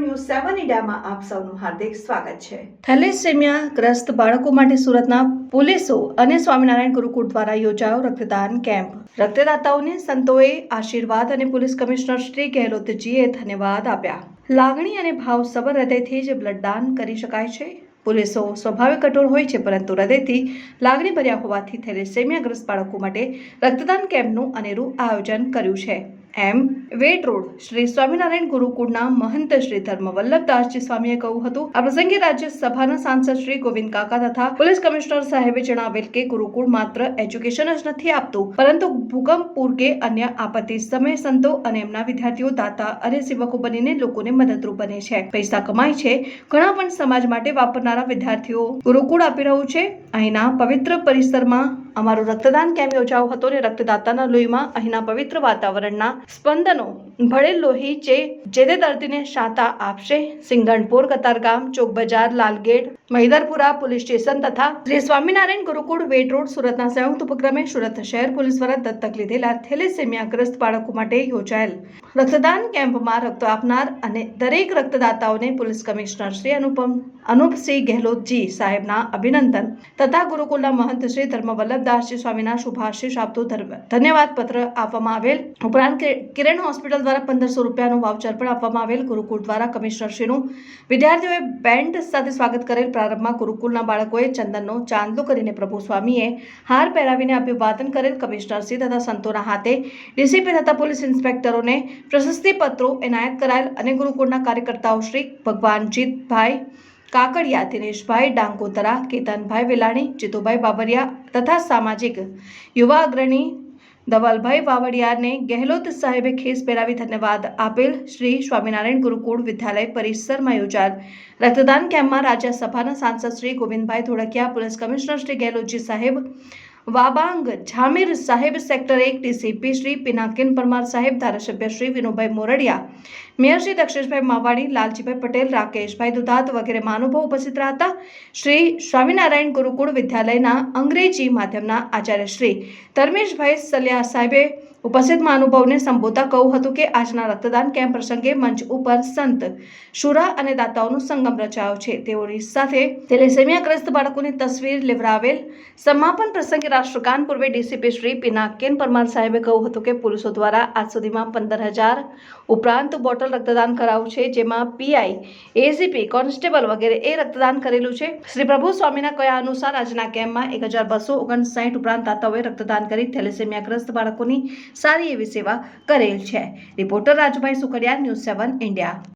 મીડિયામાં આપ સૌનું હાર્દિક સ્વાગત છે. થેલેસેમિયા ગ્રસ્ત બાળકો માટે સુરતના પોલીસો અને સ્વામિનારાયણ ગુરુકુળ દ્વારા યોજાયો રક્તદાન કેમ્પ. રક્તદાતાઓને સંતોએ આશીર્વાદ અને પોલીસ કમિશનર શ્રી ગેહલોતજીએ ધન્યવાદ આપ્યા. લાગણી અને ભાવ સબર હૃદયથી જ બ્લડદાન કરી શકાય છે. પોલીસો સ્વભાવે કઠોર હોય છે, પરંતુ હૃદયથી લાગણી ભર્યા હોવાથી થેલેસેમિયાગ્રસ્ત બાળકો માટે રક્તદાન કેમ્પનું અનેરું આયોજન કર્યું છે. એમ વેટ રોડ શ્રી સ્વામિનારાયણ ગુરુકુળના મહંત શ્રી ધર્મ વલ્લભદાસજી સ્વામીએ કહ્યું હતું. આ પ્રસંગે રાજ્યસભાના સાંસદ શ્રી ગોવિંદ કાકા તથા પોલીસ કમિશનર સાહેબે જણાવેલ કે ગુરુકુળ માત્ર એજ્યુકેશન જ નથી આપતું, પરંતુ ભૂકંપ પૂર કે અન્ય આપત્તિ સમયે સંતો અને એમના વિદ્યાર્થીઓ, દાતા અને સેવકો બનીને લોકોને મદદરૂપ બને છે. પૈસા કમાય છે. ઘણા પણ સમાજ માટે વાપરનારા વિદ્યાર્થીઓ ગુરુકુળ આપી રહ્યું છે. અહીંના પવિત્ર પરિસરમાં અમારો રક્તદાન કેમ્પ યોજાયો હતો અને રક્તદાતાના લોહીમાં અહીંના પવિત્ર વાતાવરણના સ્પંદનો ભળેલ લોહી છે જે તે દર્દીને શાતા આપશે. સિંગણપુર, કતારગામ ચોક બજાર લાલગેટ મહિદરપુરા પોલીસ સ્ટેશન તથા શ્રી સ્વામિનારાયણ ગુરુકુળ વેટ રોડ સુરતના સંયુક્ત ઉપક્રમે સુરત શહેર પોલીસ દ્વારા દત્તક લીધેલા થેલેસેમિયાગ્રસ્ત બાળકો માટે યોજાયેલ રક્તદાન કેમ્પમાં રક્ત આપનાર અને દરેક રક્તદાતાઓને પોલીસ કમિશનર શ્રી અનુપમ, અનુપસિંહ ગેહલોતજી સાહેબના અભિનંદન તથા ગુરુકુળના મહંત શ્રી ધર્મ વલ્લભદાસજી સ્વામીના શુભાશીષ આપતું ધન્યવાદ પત્ર આપવામાં આવેલ. ઉપરાંત કિરણ હોસ્પિટલ દ્વારા પંદરસો રૂપિયાનું વાઉચર પણ આપવામાં આવેલ ગુરુકુળ દ્વારા કમિશનરશ્રીનું. વિદ્યાર્થીઓએ બેન્ડ સાથે સ્વાગત કરેલ પ્રારંભમાં ગુરુકુળના બાળકોએ ચંદનનો ચાંદલો કરીને પ્રભુ સ્વામીએ હાર પહેરાવીને અભિવાદન કરેલ કમિશનરશ્રી તથા સંતોના હાથે ડીસીપી તથા પોલીસ ઇન્સ્પેક્ટરોને પ્રશસ્તિ પત્રો એનાયત કરાયેલ અને ગુરુકુળના કાર્યકર્તાઓ શ્રી ભગવાનજીતભાઈ કાકડિયા, દિનેશભાઈ ડાંગોતરા, કેતનભાઈ વેલાણી, જીતુભાઈ બાબરિયા તથા સામાજિક યુવા અગ્રણી ધવલભાઈ વાવડિયાને ગેહલોત સાહેબે ખેસ પહેરાવી ધન્યવાદ આપેલ શ્રી સ્વામિનારાયણ ગુરુકુળ વિદ્યાલય પરિસરમાં યોજાયેલ. રક્તદાન કેમ્પમાં રાજ્યસભાના સાંસદ શ્રી ગોવિંદભાઈ ધોળકિયા, પોલીસ કમિશનર શ્રી ગેહલોતજી સાહેબ વાબાંગ જામીર સાહેબ સેક્ટર એક ડીસીપી શ્રી પિનાકિન પરમાર સાહેબ ધારાસભ્ય શ્રી વિનુભાઈ મોરડિયા, મેયર શ્રી દક્ષેશભાઈ માવાણી, લાલજીભાઈ પટેલ, રાકેશભાઈ દુધાત વગેરે મહાનુભાવ ઉપસ્થિત રહ્યા શ્રી સ્વામિનારાયણ ગુરુકુળ વિદ્યાલયના અંગ્રેજી માધ્યમના આચાર્ય શ્રી ધર્મેશભાઈ સલિયા સાહેબે ઉપસ્થિત મહાનુભાવને સંબોધતા કહ્યું હતું કે આજના રક્તદાન કેમ્પ પ્રસંગે મંચ ઉપર સંત શુરા અને દાતાઓનો સંગમ રચાયો છે. તેઓની સાથે થેલેસેમિયાગ્રસ્ત બાળકોની તસવીર લેવડાવેલ સમાપન પ્રસંગે રાષ્ટ્રગાન પૂર્વે ડીસીપી શ્રી પિનાકેન પરમાર સાહેબે કહ્યું હતું કે પુરુષો દ્વારા આજ સુધીમાં પંદર હજાર ઉપરાંત બોટલ રક્તદાન કરાવ્યું છે, જેમાં પીઆઈ એસીપી, કોન્સ્ટેબલ વગેરે એ રક્તદાન કરેલું છે. શ્રી પ્રભુ સ્વામીના કયા અનુસાર આજના કેમ્પમાં એક હજાર બસો ઓગણસાઠ ઉપરાંત દાતાઓએ રક્તદાન કરી થેલેસેમિયાગ્રસ્ત બાળકોની સારી એવી સેવા કરેલ છે. Reporter Rajubhai Sukhadiya news seven India.